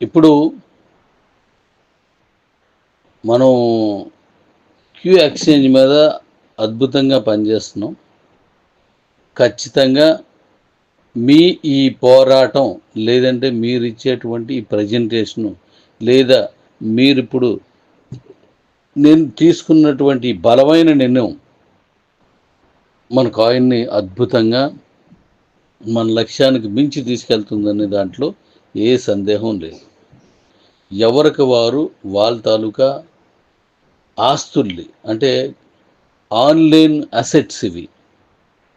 ఇప్పుడు మనం queue exchange మీద అద్భుతంగా పనిచేస్తున్నాం. ఖచ్చితంగా మీ ఈ పోరాటం లేదంటే మీరు ఇచ్చేటువంటి ఈ ప్రజెంటేషను లేదా మీరు ఇప్పుడు నేను తీసుకున్నటువంటి బలమైన నిర్ణయం మన కాయిన్ని అద్భుతంగా మన లక్ష్యానికి మించి తీసుకెళ్తుందనే దాంట్లో ఏ సందేహం లేదు. ఎవరికి వారు? వాళ్ళ తాలూకా ఆస్తుల్ని. అంటే ఆన్లైన్ అసెట్స్ ఇవి.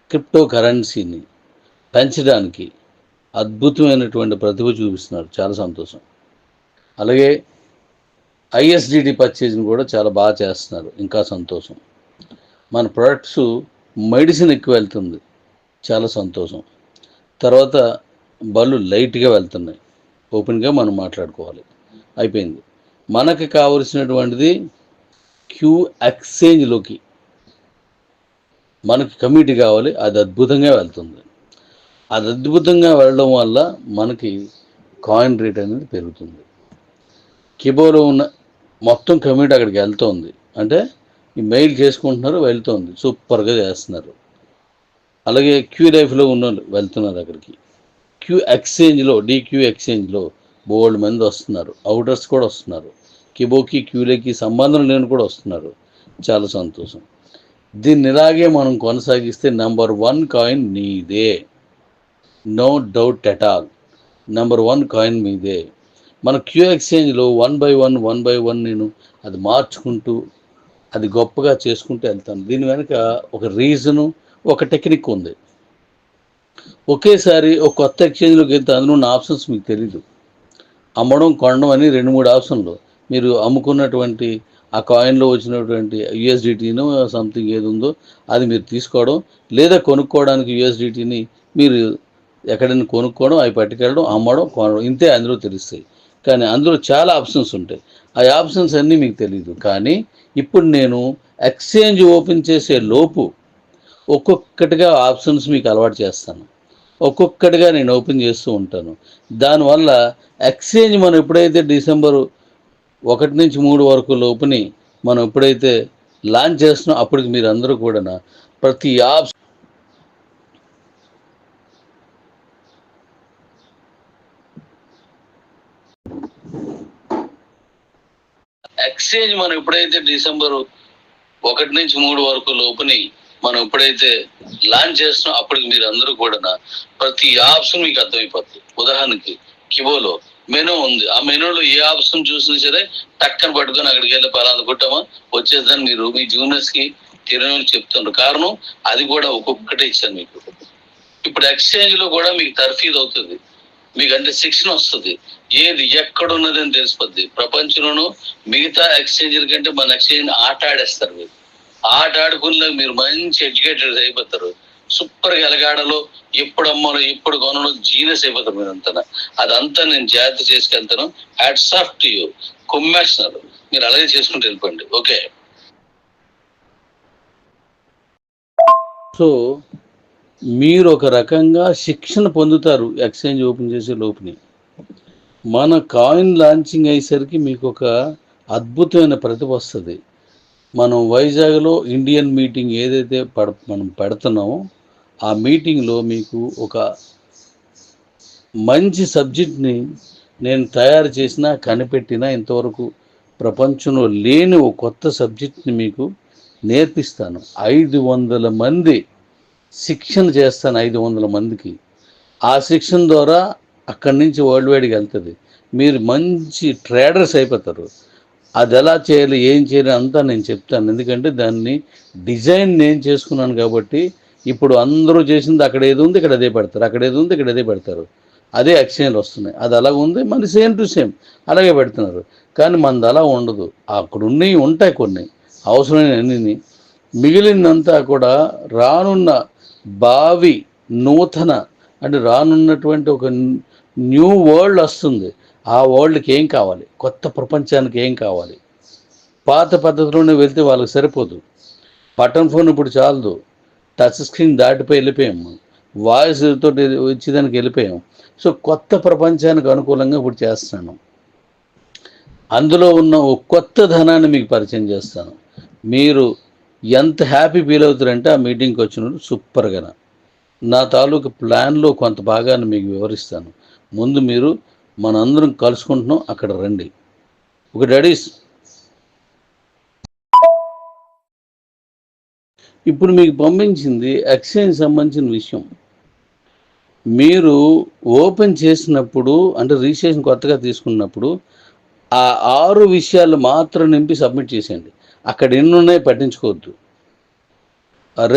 క్రిప్టో కరెన్సీని పెంచడానికి అద్భుతమైనటువంటి ప్రతిభ చూపిస్తున్నారు. చాలా సంతోషం. అలాగే ఐఎస్డిడి పర్చేజ్ని కూడా చాలా బాగా చేస్తున్నారు. ఇంకా సంతోషం. మన ప్రొడక్ట్స్ మెడిసిన్ ఎక్కువ వెళ్తుంది. చాలా సంతోషం. తర్వాత బళ్ళు లైట్గా వెళ్తున్నాయి. ఓపెన్గా మనం మాట్లాడుకోవాలి. అయిపోయింది. మనకి కావలసినటువంటిది క్యూ ఎక్స్చేంజ్లోకి. మనకి కమిటీ కావాలి అది అద్భుతంగా వెళ్తుంది. అది అద్భుతంగా వెళ్ళడం వల్ల మనకి కాయిన్ రేట్ అనేది పెరుగుతుంది. కిబోలో ఉన్న మొత్తం కమిటీ అక్కడికి వెళ్తుంది. అంటే ఈ మెయిల్ చేసుకుంటున్నారు వెళ్తుంది. సూపర్గా చేస్తున్నారు. అలాగే క్యూ లైఫ్లో ఉన్న వాళ్ళు వెళ్తున్నారు అక్కడికి. క్యూ ఎక్స్చేంజ్లో డీక్యూ ఎక్స్చేంజ్లో బోల్డ్ మంది వస్తున్నారు. అవుటర్స్ కూడా వస్తున్నారు. కిబోకి క్యూలకి సంబంధం లేని కూడా వస్తున్నారు. చాలా సంతోషం. దీన్ని ఇలాగే మనం కొనసాగిస్తే నెంబర్ వన్ కాయిన్ నీదే. No doubt at all number one coin మీదే. మన queue ఎక్స్చేంజ్లో one by one one by one నేను అది మార్చుకుంటూ అది గొప్పగా చేసుకుంటూ వెళ్తాను. దీని వెనుక ఒక రీజను ఒక టెక్నిక్ ఉంది. ఒకేసారి ఒక కొత్త ఎక్స్చేంజ్లోకి వెళ్తే అందులో ఉన్న ఆప్షన్స్ మీకు తెలీదు. అమ్మడం కొనడం అని రెండు మూడు ఆప్షన్లు. మీరు అమ్ముకున్నటువంటి ఆ కాయిన్లో వచ్చినటువంటి యుఎస్డిటీను సంథింగ్ ఏది ఉందో అది మీరు తీసుకోవడం. లేదా కొనుక్కోవడానికి యుఎస్డిటీని మీరు ఎక్కడైనా కొనుక్కోవడం అవి పట్టుకెళ్ళడం అమ్మడం కొనడం ఇంతే అందులో తెలుస్తాయి. కానీ అందులో చాలా ఆప్షన్స్ ఉంటాయి. ఆ ఆప్షన్స్ అన్నీ మీకు తెలియదు కానీ ఇప్పుడు నేను ఎక్స్చేంజ్ ఓపెన్ చేసే లోపు ఒక్కొక్కటిగా ఆప్షన్స్ మీకు అలవాటు చేస్తాను. ఒక్కొక్కటిగా నేను ఓపెన్ చేస్తూ ఉంటాను. దానివల్ల ఎక్స్చేంజ్ మనం ఎప్పుడైతే డిసెంబరు ఒకటి నుంచి మూడు వరకు లోపుని మనం ఎప్పుడైతే లాంచ్ చేస్తున్నాం అప్పటికి మీరు అందరూ కూడా ప్రతి యాప్స్ ఎక్స్చేంజ్ మనం ఎప్పుడైతే డిసెంబరు ఒకటి నుంచి మూడు వరకు లోపుని మనం ఎప్పుడైతే లాంచ్ చేస్తున్నాం అప్పటికి మీరు అందరూ కూడా ప్రతి ఆప్షన్ మీకు అర్థమైపోతుంది. ఉదాహరణకి కివోలో మెనూ ఉంది. ఆ మెనూలో ఏ ఆప్షన్ చూసినా సరే టక్కన పట్టుకొని అక్కడికి వెళ్ళి పలానా కొట్టామా? వచ్చేదని మీరు మీ జూనియర్స్కి తిరుమల చెప్తున్నారు కారణం అది కూడా ఒక్కొక్కటే ఇచ్చాను మీకు. ఇప్పుడు ఎక్స్చేంజ్లో కూడా మీకు తర్ఫీదు అవుతుంది. మీకు అంటే శిక్షణ వస్తుంది. ఏది ఎక్కడ ఉన్నది అని తెలిసిపోద్ది. ప్రపంచంలోనూ మిగతా ఎక్స్చేంజ్ కంటే మన ఎక్స్చేంజ్ ఆట ఆడేస్తారు మీరు. ఆట ఆడుకున్న మీరు మంచి ఎడ్యుకేటెడ్ అయిపోతారు. సూపర్గా ఎలగాడలో ఎప్పుడు అమ్మలో ఎప్పుడు కొనలో జీనస్ అయిపోతారు మీరంతా అదంతా నేను జాగ్రత్త చేసుకెళ్తాను. హ్యాట్స్ ఆఫ్ టు యూ కుమ్మేస్తున్నారు మీరు అలాగే చేసుకుంటూ వెళ్ళిపోండి. ఓకే సో మీరు ఒక రకంగా శిక్షణ పొందుతారు ఎక్స్చేంజ్ ఓపెన్ చేసే లోపుని. మన కాయిన్ లాంచింగ్ అయ్యేసరికి మీకు ఒక అద్భుతమైన ప్రతిభ వస్తుంది. మనం వైజాగ్లో ఇండియన్ మీటింగ్ ఏదైతే పడ మనం పెడుతున్నామో ఆ మీటింగ్లో మీకు ఒక మంచి సబ్జెక్ట్ని నేను తయారు చేసిన కనిపెట్టిన ఇంతవరకు ప్రపంచంలో లేని ఒక కొత్త సబ్జెక్ట్ని మీకు నేర్పిస్తాను. ఐదు వందల మంది శిక్షణ చేస్తాను ఐదు వందల మందికి. ఆ శిక్షణ ద్వారా అక్కడి నుంచి వరల్డ్ వైడ్కి వెళ్తుంది. మీరు మంచి ట్రేడర్స్ అయిపోతారు. అది ఎలా చేయాలి ఏం చేయాలి అంతా నేను చెప్తాను. ఎందుకంటే దాన్ని డిజైన్ నేను చేసుకున్నాను కాబట్టి ఇప్పుడు అందరూ చేసింది అక్కడ ఏది ఉంది ఇక్కడ అదే పెడతారు. అక్కడ ఏది ఉంది ఇక్కడ అదే పెడతారు. అదే ఎక్స్చేంజ్ వస్తున్నాయి. అది అలాగ ఉంది మన సేమ్ టు సేమ్ అలాగే పెడుతున్నారు. కానీ మనది అలా ఉండదు. అక్కడ ఉన్నవి ఉంటాయి కొన్ని. అవసరమైన అన్ని మిగిలిందంతా కూడా రానున్న భావి నూతన అంటే రానున్నటువంటి ఒక న్యూ వరల్డ్ వస్తుంది. ఆ వరల్డ్కి ఏం కావాలి? కొత్త ప్రపంచానికి ఏం కావాలి? పాత పద్ధతిలోనే వెళ్తే వాళ్ళకి సరిపోదు. బటన్ ఫోన్ ఇప్పుడు చాలదు. టచ్ స్క్రీన్ దాటిపోయి వెళ్ళిపోయాము వాయిస్ తోటి వచ్చేదానికి వెళ్ళిపోయాం. సో కొత్త ప్రపంచానికి అనుకూలంగా ఇప్పుడు చేస్తున్నాను. అందులో ఉన్న ఒక కొత్త ధనాన్ని మీకు పరిచయం చేస్తాను. మీరు ఎంత హ్యాపీ ఫీల్ అవుతారంటే ఆ మీటింగ్కి వచ్చినప్పుడు సూపర్గా నా తాలూకు ప్లాన్లో కొంత భాగాన్ని మీకు వివరిస్తాను. ముందు మీరు మనందరం కలుసుకుంటున్నాం అక్కడ రండి. ఒక డాడీస్ ఇప్పుడు మీకు పంపించింది ఎక్స్చేంజ్ సంబంధించిన విషయం. మీరు ఓపెన్ చేసినప్పుడు అంటే రిజిస్ట్రేషన్ కొత్తగా తీసుకున్నప్పుడు ఆ ఆరు విషయాలు మాత్రం నింపి సబ్మిట్ చేసేయండి. అక్కడ ఎన్ని ఉన్నాయి పట్టించుకోవద్దు. ఆ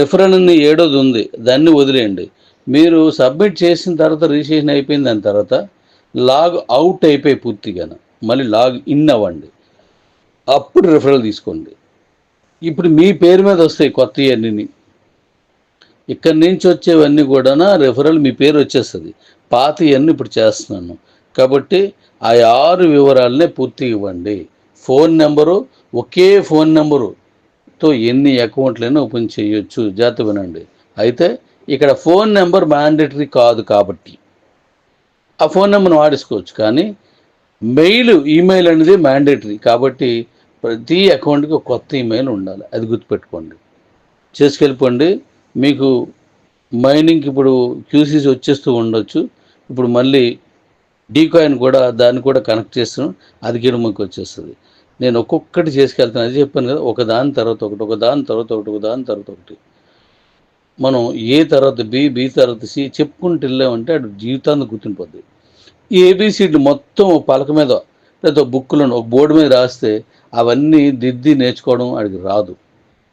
ఏడోది ఉంది. దాన్ని వదిలేయండి. మీరు సబ్మిట్ చేసిన తర్వాత రిజిస్ట్రేషన్ అయిపోయిన దాని తర్వాత లాగ్ అవుట్ అయిపోయి పూర్తిగా మళ్ళీ లాగ్ ఇన్ అవ్వండి. అప్పుడు రిఫరల్ తీసుకోండి. ఇప్పుడు మీ పేరు మీద వస్తాయి కొత్త ఇయర్ని. ఇక్కడి నుంచి వచ్చేవన్నీ కూడా రిఫరల్ మీ పేరు వచ్చేస్తుంది. పాత ఇవన్నీ ఇప్పుడు చేస్తున్నాను. కాబట్టి ఆ ఆరు వివరాలనే పూర్తి ఇవ్వండి. ఫోన్ నెంబరు ఒకే ఫోన్ నెంబరు తో ఎన్ని అకౌంట్లైనా ఓపెన్ చేయొచ్చు. జాగ్రత్త వినండి. అయితే ఇక్కడ ఫోన్ నెంబర్ మ్యాండేటరీ కాదు కాబట్టి ఆ ఫోన్ నెంబర్ని వాడేసుకోవచ్చు. కానీ మెయిల్ ఈమెయిల్ అనేది మ్యాండేటరీ. కాబట్టి ప్రతి అకౌంట్కి ఒక కొత్త ఈమెయిల్ ఉండాలి. అది గుర్తుపెట్టుకోండి. చేసుకెళ్ళిపోండి. మీకు మైనింగ్కి ఇప్పుడు క్యూసీస్ వచ్చేస్తూ ఉండొచ్చు. ఇప్పుడు మళ్ళీ డీకాయిన్ కూడా దాన్ని కూడా కనెక్ట్ చేస్తున్నాం. అది కూడా వచ్చేస్తుంది. నేను ఒక్కొక్కటి చేసుకెళ్తాను. అది చెప్పాను కదా ఒక దాని తర్వాత ఒకటి ఒక దాని తర్వాత ఒకటి ఒక దాని తర్వాత ఒకటి. మనం ఏ తర్వాత బి బి తర్వాత సి చెప్పుకుంటూ వెళ్ళామంటే అటు జీవితాన్ని గుర్తుండిపోద్ది. ఈ ఏబిసిడ్లు మొత్తం పలక మీద లేదా ఒక ఒక బోర్డు మీద రాస్తే అవన్నీ దిద్ది నేర్చుకోవడం అడిగి రాదు.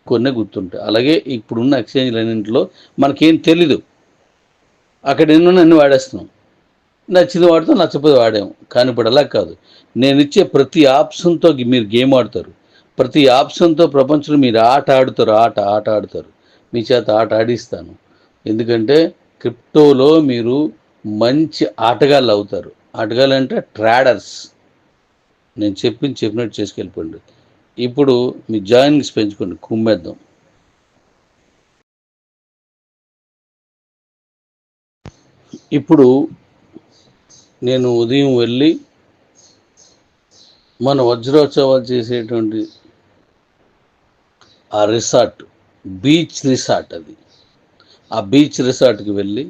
కొన్ని గుర్తుంటాయి. అలాగే ఇప్పుడున్న ఎక్స్చేంజ్ అన్నింటిలో మనకేం తెలీదు. అక్కడ ఎన్ని అన్ని వాడేస్తున్నాం. నచ్చింది వాడుతాం నచ్చపోతే వాడాము కానీ ఇప్పుడు అలా కాదు. నేను ఇచ్చే ప్రతి ఆప్షన్తో మీరు గేమ్ ఆడతారు. ప్రతి ఆప్షన్తో ప్రపంచంలో మీరు ఆట ఆడుతారు ఆట ఆట ఆడుతారు. మీ చేత ఆట ఆడిస్తాను. ఎందుకంటే క్రిప్టోలో మీరు మంచి ఆటగాళ్ళు అవుతారు. ఆటగాళ్ళు అంటే ట్రాడర్స్. నేను చెప్పింది చెప్పినట్టు చేసుకెళ్ళిపోండి. ఇప్పుడు మీ జాయినింగ్స్ పెంచుకోండి కుమ్మేద్దాం. ఇప్పుడు నేను ఉదయం వెళ్ళి మన వజ్రోత్సవాలు చేసేటువంటి ఆ రిసార్ట్ బీచ్ రిసార్ట్ అది. ఆ బీచ్ రిసార్ట్కి వెళ్ళి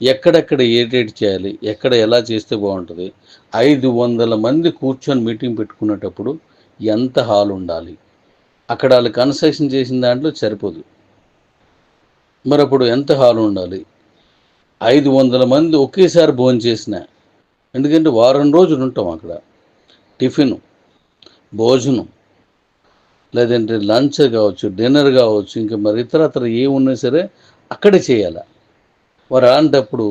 ఎక్కడెక్కడ ఏటేటి చేయాలి ఎక్కడ ఎలా చేస్తే బాగుంటుంది ఐదు వందల మంది కూర్చొని మీటింగ్ పెట్టుకునేటప్పుడు ఎంత హాల్ ఉండాలి అక్కడ వాళ్ళు కన్స్ట్రక్షన్ చేసిన దాంట్లో సరిపోదు. మరి అప్పుడు ఎంత హాల్ ఉండాలి ఐదు వందల మంది ఒకేసారి భోజనం చేసిన ఎందుకంటే వారం రోజులు ఉంటాం అక్కడ. టిఫిన్ భోజనం లేదంటే లంచ్ కావచ్చు డిన్నర్ కావచ్చు ఇంకా మరి ఇతరత్ర ఏమున్నా సరే అక్కడే చేయాలి. వారు అలాంటప్పుడు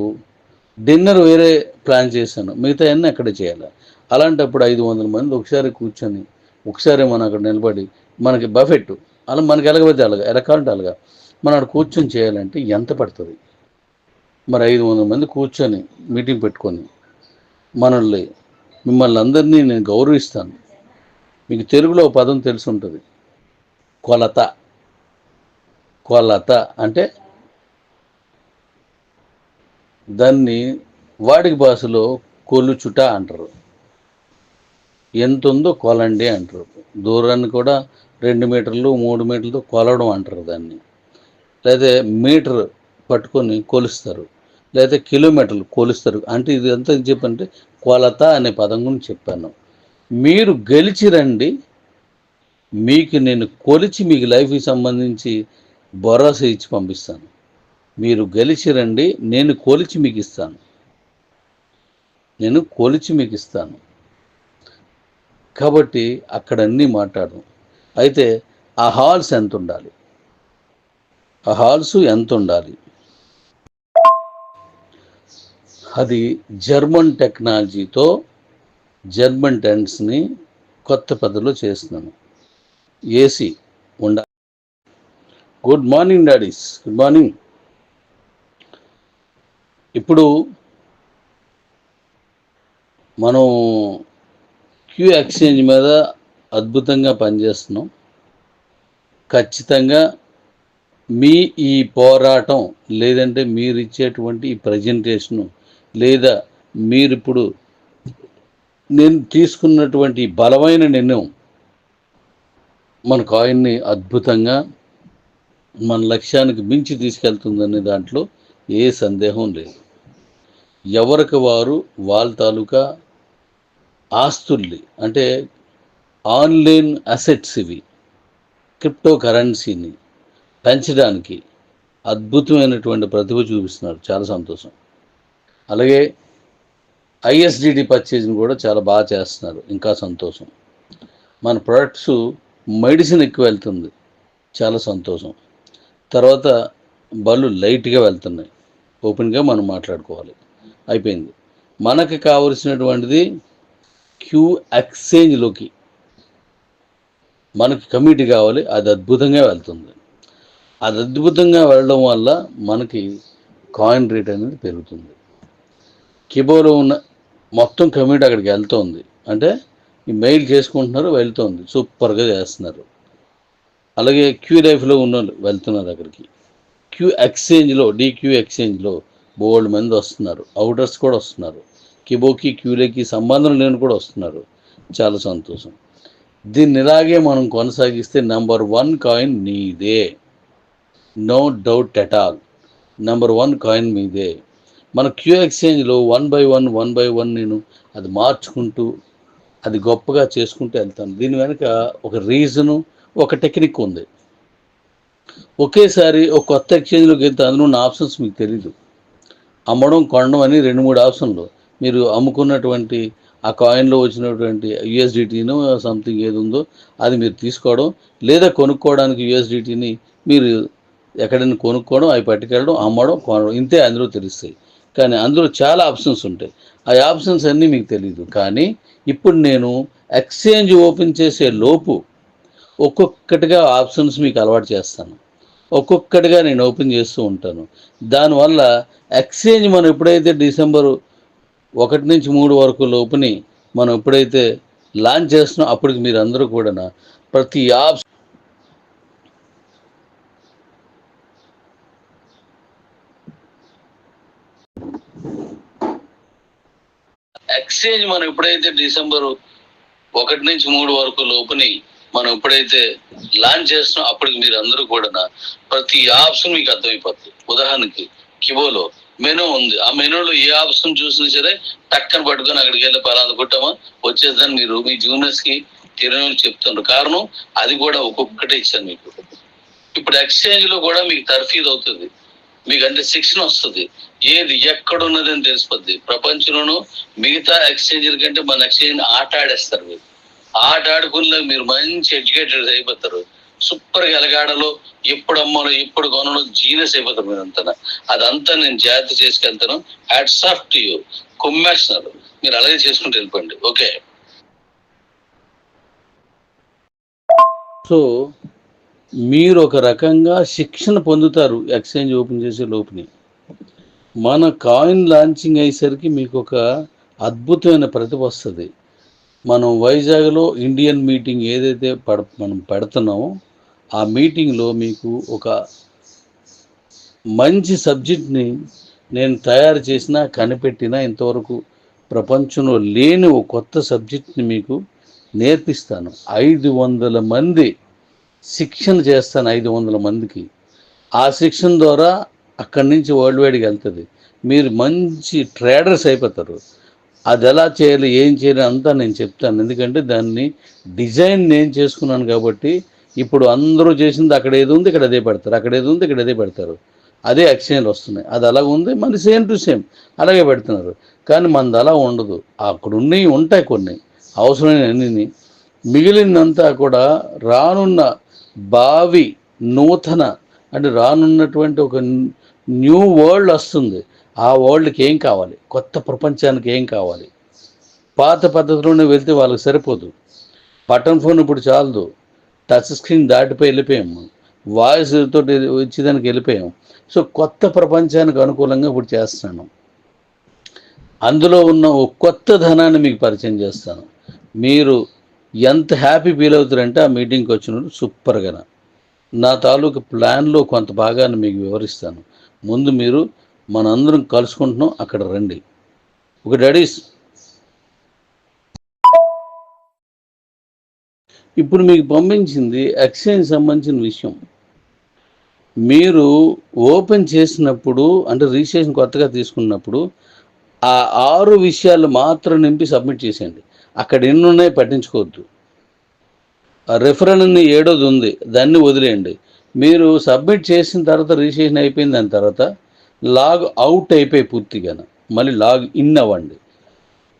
డిన్నర్ వేరే ప్లాన్ చేశాను మిగతా అన్నీ అక్కడే చేయాలి. అలాంటప్పుడు ఐదు వందల మంది ఒకసారి కూర్చొని ఒకసారి మనం అక్కడ నిలబడి మనకి బఫెట్ అలా మనకి ఎలాగపోతే అలాగా ఎలా కావాలంటే అలాగా మనం అక్కడ కూర్చొని చేయాలంటే ఎంత పడుతుంది? మరి ఐదు వందల మంది కూర్చొని మీటింగ్ పెట్టుకొని మనల్ని మిమ్మల్ని అందరినీ నేను గౌరవిస్తాను. మీకు తెలుగులో ఒక పదం తెలిసి ఉంటుంది కొలత. కొలత అంటే దాన్ని వాడిక భాషలో కొలుచుట అంటారు. ఎంత ఉందో కొలండి అంటారు. దూరాన్ని కూడా రెండు మీటర్లు మూడు మీటర్లతో కొలవడం అంటారు దాన్ని. లేదా మీటర్ పట్టుకొని కొలుస్తారు. లేదా కిలోమీటర్లు కొలుస్తారు. అంటే ఇది ఎంత చెప్పంటే కొలత అనే పదం గురించి చెప్పాను. మీరు గెలిచి రండి. మీకు నేను కొలిచి మీకు లైఫ్కి సంబంధించి భరోసా ఇచ్చి పంపిస్తాను. మీరు గెలిచి రండి. నేను కొలిచి మీకు ఇస్తాను. నేను కొలిచి మీకు ఇస్తాను. కాబట్టి అక్కడ అన్నీ మాట్లాడడం అయితే ఆ హాల్స్ ఎంత ఉండాలి ఆ హాల్స్ ఎంత ఉండాలి అది జర్మన్ టెక్నాలజీతో జర్మన్ టెంట్స్ని కొత్త పద్ధతిలో చేస్తున్నాను ఏసీ ఉండాలి good morning daddies good morning. ఇప్పుడు మనం క్యూ ఎక్స్చేంజ్ మీద అద్భుతంగా పనిచేస్తున్నాం. ఖచ్చితంగా మీ ఈ పోరాటం లేదంటే మీరు ఇచ్చేటువంటి ఈ ప్రజెంటేషను లేదా మీరు ఇప్పుడు నేను తీసుకున్నటువంటి బలమైన నిర్ణయం మన కాయిన్ని అద్భుతంగా మన లక్ష్యానికి మించి తీసుకెళ్తుందనే దాంట్లో ఏ సందేహం లేదు. ఎవరికి వారు వాళ్ళ తాలూకా ఆస్తుల్ని అంటే ఆన్లైన్ అసెట్స్ ఇవి క్రిప్టో కరెన్సీని పెంచడానికి అద్భుతమైనటువంటి ప్రతిభ చూపిస్తున్నారు. చాలా సంతోషం. అలాగే ఐఎస్డిడి పర్చేజ్ని కూడా చాలా బాగా చేస్తున్నారు. ఇంకా సంతోషం. మన ప్రొడక్ట్స్ మెడిసిన్ ఎక్కువ వెళ్తుంది. చాలా సంతోషం. తర్వాత బళ్ళు లైట్గా వెళ్తున్నాయి. ఓపెన్గా మనం మాట్లాడుకోవాలి. అయిపోయింది. మనకి కావలసినటువంటిది క్యూ ఎక్స్చేంజ్లోకి మనకి కమిటీ కావాలి. అది అద్భుతంగా వెళ్తుంది. అది అద్భుతంగా వెళ్ళడం వల్ల మనకి కాయిన్ రేట్ అనేది పెరుగుతుంది. కిబోలో ఉన్న మొత్తం కమ్యూనిటీ అక్కడికి వెళ్తుంది. అంటే ఈ మెయిల్ చేసుకుంటున్నారు వెళ్తుంది. సూపర్గా చేస్తున్నారు. అలాగే క్యూ లైఫ్లో ఉన్న వాళ్ళు వెళ్తున్నారు అక్కడికి. క్యూ ఎక్స్చేంజ్లో డీక్యూ ఎక్స్చేంజ్లో బోల్డ్ మంది వస్తున్నారు. అవుటర్స్ కూడా వస్తున్నారు. కిబోకి క్యూలేకి సంబంధం లేని కూడా వస్తున్నారు. చాలా సంతోషం. దీన్ని ఇలాగే మనం కొనసాగిస్తే నెంబర్ వన్ కాయిన్ నీదే no doubt at all. Number one coin మీదే. మన queue ఎక్స్చేంజ్లో one by one one by one నేను అది మార్చుకుంటూ అది గొప్పగా చేసుకుంటూ వెళ్తాను. దీని వెనుక ఒక రీజను ఒక టెక్నిక్ ఉంది. ఒకేసారి ఒక కొత్త ఎక్స్చేంజ్లోకి వెళ్తే అందులో ఉన్న ఆప్షన్స్ మీకు తెలీదు. అమ్మడం కొనడం అని రెండు మూడు ఆప్షన్లు. మీరు అమ్ముకున్నటువంటి ఆ కాయిన్లో వచ్చినటువంటి యుఎస్డిటీను సంథింగ్ ఏది ఉందో అది మీరు తీసుకోవడం లేదా కొనుక్కోవడానికి యుఎస్డిటీని మీరు ఎక్కడైనా కొనుక్కోవడం అవి పట్టుకెళ్ళడం అమ్మడం కొనడం ఇంతే అందులో తెలుస్తాయి. కానీ అందులో చాలా ఆప్షన్స్ ఉంటాయి. ఆ ఆప్షన్స్ అన్నీ మీకు తెలియదు కానీ ఇప్పుడు నేను ఎక్స్చేంజ్ ఓపెన్ చేసే లోపు ఒక్కొక్కటిగా ఆప్షన్స్ మీకు అలవాటు చేస్తాను. ఒక్కొక్కటిగా నేను ఓపెన్ చేస్తూ ఉంటాను. దానివల్ల ఎక్స్చేంజ్ మనం ఎప్పుడైతే డిసెంబరు ఒకటి నుంచి మూడు వరకు లోపుని మనం ఎప్పుడైతే లాంచ్ చేస్తున్నాం అప్పటికి మీరు అందరూ కూడా ప్రతి ఆప్షన్ ఎక్స్చేంజ్ మనం ఎప్పుడైతే డిసెంబర్ ఒకటి నుంచి మూడు వరకు లోపుని మనం ఎప్పుడైతే లాంచ్ చేస్తున్నాం అప్పటికి మీరు అందరూ కూడా ప్రతి ఆప్షన్ మీకు అర్థమైపోతుంది ఉదాహరణకి కివోలో మెనూ ఉంది. ఆ మెనూలో ఏ ఆప్షన్ చూసినా సరే టక్కన పట్టుకొని అక్కడికి వెళ్ళి పలానా కొట్టామా? వచ్చేదని మీరు మీ జూనియర్స్కి తెలియని చెప్తున్నారు కారణం అది కూడా ఒక్కొక్కటే ఇచ్చాను మీకు. ఇప్పుడు ఎక్స్చేంజ్లో కూడా మీకు తర్ఫీదు అవుతుంది మీకు అంటే శిక్షణ వస్తుంది. ఏది ఎక్కడ ఉన్నది అని తెలిసిపోద్ది. ప్రపంచంలోనూ మిగతా ఎక్స్చేంజ్ల కంటే మన ఎక్స్చేంజ్ ఆట ఆడేస్తారు మీరు. ఆట ఆడుకున్న మీరు మంచి ఎడ్యుకేటెడ్ అయిపోతారు. సూపర్గా ఎలగాడలో ఎప్పుడు అమ్మలో ఎప్పుడు కొనలో జీనియస్ అయిపోతారు మీరు అంతా అదంతా నేను జాగ్రత్త చేసుకెళ్తాను. Hats off to you. కుమ్మేస్తున్నారు. మీరు అలాగే చేసుకుంటూ వెళ్ళిపోండి. ఓకే. సో మీరు ఒక రకంగా శిక్షణ పొందుతారు ఎక్స్చేంజ్ ఓపెన్ చేసే లోపుని. మన కాయిన్ లాంచింగ్ అయ్యేసరికి మీకు ఒక అద్భుతమైన ప్రతిభ వస్తుంది. మనం వైజాగ్లో ఇండియన్ మీటింగ్ ఏదైతే పడ మనం పెడుతున్నామో ఆ మీటింగ్లో మీకు ఒక మంచి సబ్జెక్ట్ని నేను తయారు చేసిన కనిపెట్టిన ఇంతవరకు ప్రపంచంలో లేని ఒక కొత్త సబ్జెక్ట్ని మీకు నేర్పిస్తాను. ఐదు వందల మంది శిక్షణ చేస్తాను ఐదు వందల మందికి. ఆ శిక్షణ ద్వారా అక్కడి నుంచి వరల్డ్ వైడ్కి వెళ్తుంది. మీరు మంచి ట్రేడర్స్ అయిపోతారు. అది ఎలా చేయాలి ఏం చేయాలి అంతా నేను చెప్తాను. ఎందుకంటే దాన్ని డిజైన్ నేను చేసుకున్నాను కాబట్టి ఇప్పుడు అందరూ చేసింది అక్కడ ఏది ఉంది ఇక్కడ అదే పెడతారు. అక్కడ ఏది ఉంది ఇక్కడ అదే పెడతారు. అదే ఎక్స్చేంజ్లు వస్తున్నాయి. అది అలా ఉంది మన సేమ్ టు సేమ్ అలాగే పెడుతున్నారు. కానీ మనది అలా ఉండదు. అక్కడ ఉన్నవి ఉంటాయి కొన్ని. అవసరమైన అన్నీ మిగిలినంతా కూడా రానున్న భావి నూతన అంటే రానున్నటువంటి ఒక న్యూ వరల్డ్ వస్తుంది. ఆ వరల్డ్కి ఏం కావాలి? కొత్త ప్రపంచానికి ఏం కావాలి? పాత పద్ధతిలోనే వెళ్తే వాళ్ళకి సరిపోదు. బటన్ ఫోన్ ఇప్పుడు చాలదు. టచ్ స్క్రీన్ దాటిపోయి వెళ్ళిపోయాము వాయిస్ తోటి వచ్చేదానికి వెళ్ళిపోయాం. సో కొత్త ప్రపంచానికి అనుకూలంగా ఇప్పుడు చేస్తున్నాను అందులో ఉన్న ఒక కొత్త ధనాన్ని మీకు పరిచయం చేస్తాను. మీరు ఎంత హ్యాపీ ఫీల్ అవుతారంటే ఆ మీటింగ్కి వచ్చినప్పుడు సూపర్గా నా తాలూకు ప్లాన్లో కొంత భాగాన్ని మీకు వివరిస్తాను. ముందు మీరు మనందరం కలుసుకుంటున్నాం అక్కడ రండి. ఒక డాడీస్ ఇప్పుడు మీకు పంపించింది ఎక్స్చేంజ్ సంబంధించిన విషయం. మీరు ఓపెన్ చేసినప్పుడు అంటే రిజిస్ట్రేషన్ కొత్తగా తీసుకున్నప్పుడు ఆ ఆరు విషయాలు మాత్రం నింపి సబ్మిట్ చేసేయండి. అక్కడ ఎన్ని ఉన్నాయి పట్టించుకోవద్దు రెఫరల్ ఏడోది ఉంది దాన్ని వదిలేయండి. మీరు సబ్మిట్ చేసిన తర్వాత రిజిస్ట్రేషన్ అయిపోయిన దాని తర్వాత లాగ్ అవుట్ అయిపోయి పూర్తిగా మళ్ళీ లాగ్ ఇన్ అవ్వండి.